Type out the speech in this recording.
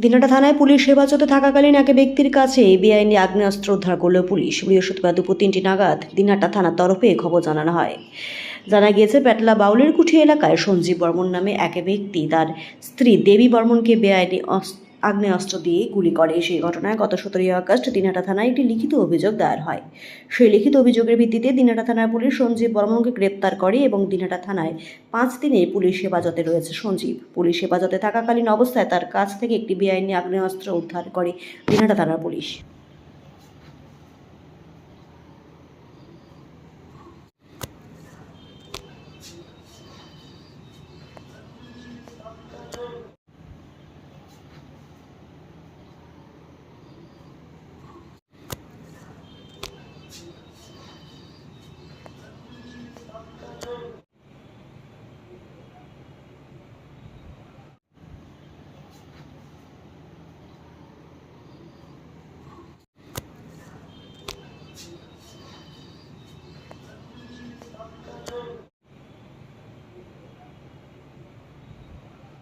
দিনাটা থানায় পুলিশ হেফাজতে থাকাকালীন এক ব্যক্তির কাছে বেআইনি আগ্নেয়াস্ত্র উদ্ধার করল পুলিশ। বৃহস্পতিবার দুপুর তিনটি নাগাদ দিনাটা থানার তরফে খবর জানানো হয়। জানা গিয়েছে, পেটলা বাউলের কুঠি এলাকায় সঞ্জীব বর্মন নামে এক ব্যক্তি, তার স্ত্রী দেবী বর্মনকে বেআইনি অস- আগ্নেয়াস্ত্র দিয়ে গুলি করে। সেই ঘটনায় গত সতেরোই আগস্ট দিনাটা থানায় একটি লিখিত অভিযোগ দায়ের হয়। সেই লিখিত অভিযোগের ভিত্তিতে দিনাটা থানার পুলিশ সঞ্জীব বর্মনকে গ্রেপ্তার করে এবং দিনাটা থানায় পাঁচ দিনে পুলিশ হেফাজতে রয়েছে সঞ্জীব। পুলিশ হেফাজতে থাকাকালীন অবস্থায় তার কাছ থেকে একটি বেআইনি আগ্নেয়াস্ত্র উদ্ধার করে দিনাটা থানার পুলিশ।